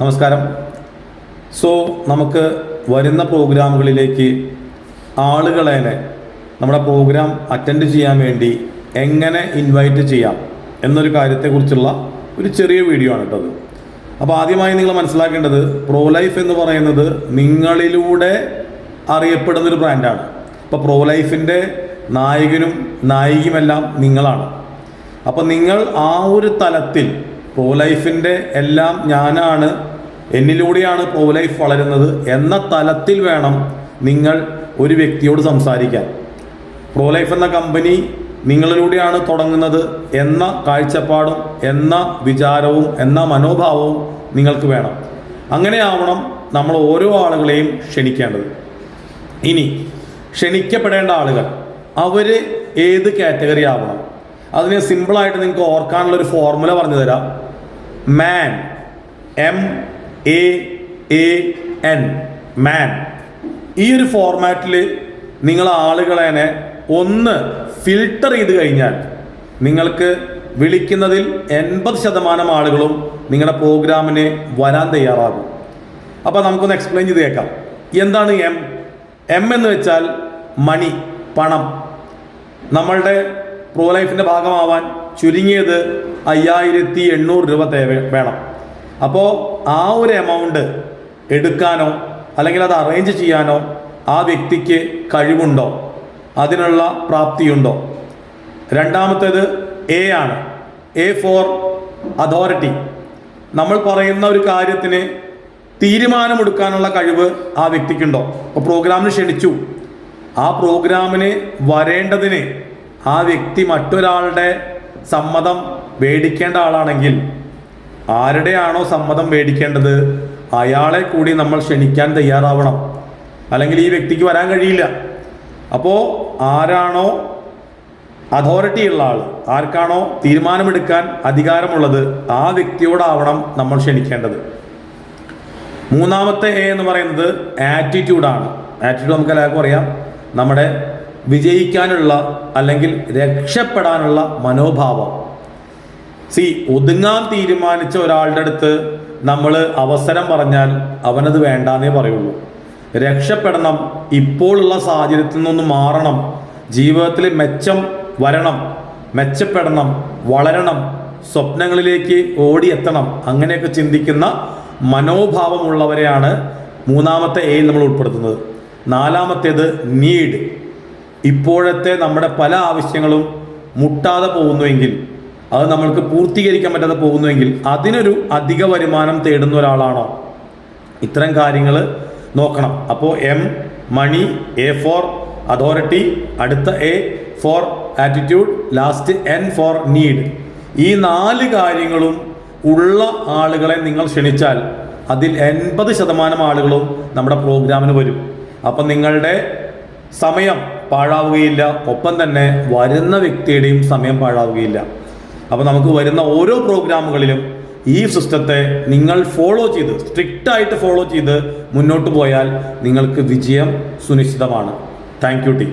നമസ്കാരം. സോ നമുക്ക് വരുന്ന പ്രോഗ്രാമുകളിലേക്ക് ആളുകളെ നമ്മുടെ പ്രോഗ്രാം അറ്റൻഡ് ചെയ്യാൻ വേണ്ടി എങ്ങനെ ഇൻവൈറ്റ് ചെയ്യാം എന്നൊരു കാര്യത്തെക്കുറിച്ചുള്ള ഒരു ചെറിയ വീഡിയോ ആണ് കേട്ടത് അപ്പോൾ ആദ്യമായി നിങ്ങൾ മനസ്സിലാക്കേണ്ടത് പ്രോ ലൈഫ് എന്ന് പറയുന്നത് നിങ്ങളിലൂടെ അറിയപ്പെടുന്നൊരു ബ്രാൻഡാണ് അപ്പോൾ പ്രോ ലൈഫിന്റെ നായകനും നായികയുമെല്ലാം നിങ്ങളാണ്. അപ്പോൾ നിങ്ങൾ ആ ഒരു തലത്തിൽ പ്രോ ലൈഫിന്റെ എല്ലാം ഞാനാണ്. എന്നിലൂടെയാണ് പ്രോ ലൈഫ് വളരുന്നത്. എന്ന തലത്തിൽ വേണം നിങ്ങൾ ഒരു വ്യക്തിയോട് സംസാരിക്കാൻ. പ്രോ ലൈഫ് എന്ന കമ്പനി നിങ്ങളിലൂടെയാണ് തുടങ്ങുന്നത് എന്ന കാഴ്ചപ്പാടും എന്ന വിചാരവും എന്ന മനോഭാവവും നിങ്ങൾക്ക് വേണം. അങ്ങനെയാവണം നമ്മൾ ഓരോ ആളുകളെയും ക്ഷണിക്കേണ്ടത്. ഇനി ക്ഷണിക്കപ്പെടേണ്ട ആളുകൾ. അവർ ഏത് കാറ്റഗറി ആവണം? അതിന് സിമ്പിളായിട്ട് നിങ്ങൾക്ക് ഓർക്കാനുള്ള ഒരു ഫോർമുല പറഞ്ഞു തരാം man M A A N man ഈ ഒരു ഫോർമാറ്റിൽ നിങ്ങൾ ആളുകളെ ഒന്ന് ഫിൽട്ടർ ചെയ്ത് കഴിഞ്ഞാൽ നിങ്ങൾക്ക് വിളിക്കുന്നതിൽ എൺപത് ശതമാനം ആളുകളും നിങ്ങളുടെ പ്രോഗ്രാമിന് വരാൻ തയ്യാറാകും. അപ്പോൾ നമുക്കൊന്ന് എക്സ്പ്ലെയിൻ ചെയ്ത് കേൾക്കാം. എന്താണ് എം എം എന്ന് വെച്ചാൽ മണി പണം. നമ്മളുടെ പ്രോ ലൈഫിന്റെ ഭാഗമാവാൻ ചുരുങ്ങിയത് അയ്യായിരത്തി എണ്ണൂറ് രൂപ വേണം. അപ്പോൾ ആ ഒരു എമൗണ്ട് എടുക്കാനോ അല്ലെങ്കിൽ അത് അറേഞ്ച് ചെയ്യാനോ ആ വ്യക്തിക്ക് കഴിവുണ്ടോ? അതിനുള്ള പ്രാപ്തിയുണ്ടോ? രണ്ടാമത്തേത് എ ആണ്. എ ഫോർ അതോറിറ്റി നമ്മൾ പറയുന്ന ഒരു കാര്യത്തിന് തീരുമാനമെടുക്കാനുള്ള കഴിവ് ആ വ്യക്തിക്കുണ്ടോ? അപ്പോൾ പ്രോഗ്രാമിന് ക്ഷണിച്ചു. ആ പ്രോഗ്രാമിന് വരേണ്ടതിന് ആ വ്യക്തി മറ്റൊരാളുടെ സമ്മതം മേടിക്കേണ്ട ആളാണെങ്കിൽ ആരുടെയാണോ സമ്മതം മേടിക്കേണ്ടത് അയാളെ കൂടി നമ്മൾ ക്ഷണിക്കാൻ തയ്യാറാവണം. അല്ലെങ്കിൽ ഈ വ്യക്തിക്ക് വരാൻ കഴിയില്ല. അപ്പോൾ ആരാണോ അതോറിറ്റി ഉള്ള ആൾ ആർക്കാണോ തീരുമാനമെടുക്കാൻ അധികാരമുള്ളത് ആ വ്യക്തിയോടാവണം നമ്മൾ ക്ഷണിക്കേണ്ടത്. മൂന്നാമത്തെ എ എന്ന് പറയുന്നത് ആറ്റിറ്റ്യൂഡാണ് ആറ്റിറ്റ്യൂഡ് നമുക്ക് എല്ലാവർക്കും അറിയാം. നമ്മുടെ വിജയിക്കാനുള്ള അല്ലെങ്കിൽ രക്ഷപ്പെടാനുള്ള മനോഭാവം. സി ഒതുങ്ങാൻ തീരുമാനിച്ച ഒരാളുടെ അടുത്ത് നമ്മൾ അവസരം പറഞ്ഞാൽ അവനത് വേണ്ടാന്നേ പറയുള്ളൂ. രക്ഷപ്പെടണം ഇപ്പോഴുള്ള സാഹചര്യത്തിൽ നിന്നൊന്ന് മാറണം ജീവിതത്തിൽ മെച്ചം വരണം മെച്ചപ്പെടണം വളരണം സ്വപ്നങ്ങളിലേക്ക് ഓടിയെത്തണം അങ്ങനെയൊക്കെ ചിന്തിക്കുന്ന മനോഭാവമുള്ളവരെയാണ് മൂന്നാമത്തെ എയിൽ നമ്മൾ ഉൾപ്പെടുത്തുന്നത്. നാലാമത്തേത് നീഡ് ഇപ്പോഴത്തെ നമ്മുടെ പല ആവശ്യങ്ങളും മുട്ടാതെ പോകുന്നുവെങ്കിൽ അത് നമ്മൾക്ക് പൂർത്തീകരിക്കാൻ പറ്റാതെ പോകുന്നുവെങ്കിൽ അതിനൊരു അധിക വരുമാനം തേടുന്ന ഒരാളാണോ? ഇത്തരം കാര്യങ്ങൾ നോക്കണം. അപ്പോൾ M money A for authority അടുത്ത A for attitude last N for need ഈ നാല് കാര്യങ്ങളും ഉള്ള ആളുകളെ നിങ്ങൾ ക്ഷണിച്ചാൽ അതിൽ എൺപത് ശതമാനം ആളുകളും നമ്മുടെ പ്രോഗ്രാമിന് വരും. അപ്പം നിങ്ങളുടെ സമയം പാഴാവുകയില്ല. ഒപ്പം തന്നെ വരുന്ന വ്യക്തിയുടെയും സമയം പാഴാവുകയില്ല. അപ്പോൾ നമുക്ക് വരുന്ന ഓരോ പ്രോഗ്രാമുകളിലും ഈ സിസ്റ്റത്തെ നിങ്ങൾ ഫോളോ ചെയ്ത് സ്ട്രിക്റ്റ് ആയിട്ട് ഫോളോ ചെയ്ത് മുന്നോട്ട് പോയാൽ നിങ്ങൾക്ക് വിജയം സുനിശ്ചിതമാണ്. Thank you team